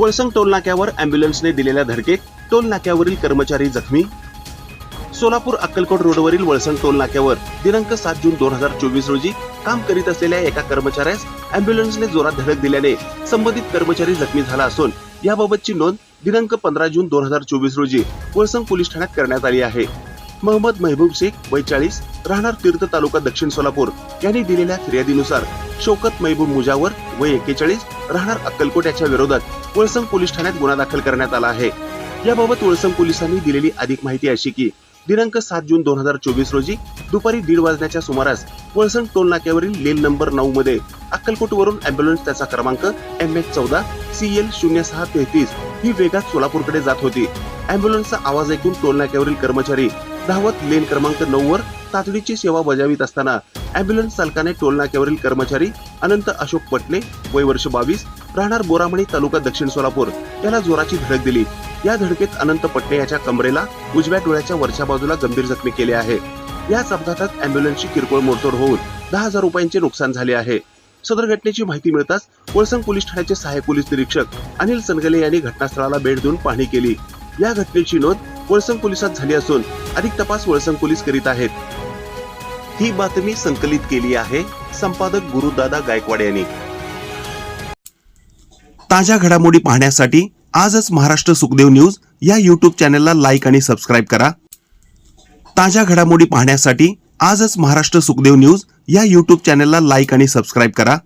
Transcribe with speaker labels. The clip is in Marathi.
Speaker 1: वळसंग टोल नाक्यावर अँब्युलन्सने दिलेल्या धडकेत टोल नाक्यावरील कर्मचारी जखमी. सोलापूर अक्कलकोट रोडवरील वळसंग टोल नाक्यावर दिनांक सात जून दोन हजार चोवीस रोजी काम करीत असलेल्या एका कर्मचाऱ्यास अँब्युलन्सने जोरात धडक दिल्याने संबंधित कर्मचारी जखमी झाला असून याबाबतची नोंद दिनांक पंधरा जून दोन हजार चोवीस रोजी वळसंग पोलीस ठाण्यात करण्यात आली आहे. मोहम्मद महबूब शेख वैचाळीस राहणार तीर्थ तालुका दक्षिण सोलापूर. यांनी दिलेल्या फिर्यादीनुसार शौकत महबूब मुजावर वय एक्केचाळीस राहणार अक्कलकोट याच्या विरोधात वळसंग पोलीस ठाण्यात गुन्हा दाखल करण्यात आला आहे. याबाबत वळसंग पोलिसांनी दिलेली अधिक माहिती अशी की दिनांक सात जून दोन हजार चोवीस रोजी दुपारी दीड वाजण्याच्या सुमारास वळसंग टोल नाक्यावरील लेन नंबर नऊ मध्ये अक्कलकोट वरून अँब्युलन्स त्याचा क्रमांक एम एच चौदा सी एल शून्य सहा तेहतीस ही वेगात सोलापूरकडे जात होती. अँब्युलन्सचा आवाज ऐकून टोल नाक्यावरील कर्मचारी धावत लेन क्रमांक नऊ वर तातडीची सेवा बजावित असताना अँब्युलन्स चालकाने टोल नाक्यावरील कर्मचारी अनंत अशोक पटणे वय वर्ष बावीस राहणार बोरामणी तालुका दक्षिण सोलापूर याला जोराची धडक दिली. या धडकेत अनंत पटणे याच्या कमरेला उजव्या डोळ्याच्या वरच्या बाजूला गंभीर जखमी केले आहे. याच अपघातात अँब्युलन्सची किरकोळ मोडतोड होऊन दहा हजार रुपयांचे नुकसान झाले आहे. सदर घटनेची माहिती मिळताच वळसंग पोलीस ठाण्याचे सहाय्यक पोलीस निरीक्षक अनिल सनगले यांनी घटनास्थळाला भेट देऊन पाहणी केली. या घटनेची नोंद वळसंग पोलिसात झाली असून अधिक तपास वळसंग पोलीस करीत आहेत. ही बातमी संकलित केली आहे संपादक गुरुदादा गायकवाड यांनी. ताज्या घडामोडी पाहण्यासाठी आजच महाराष्ट्र सुखदेव न्यूज या युट्यूब चॅनलला लाईक आणि सबस्क्राईब करा. ताज्या घडामोडी पाहण्यासाठी आजच महाराष्ट्र सुखदेव न्यूज या युट्यूब चॅनलला लाईक आणि सबस्क्राईब करा.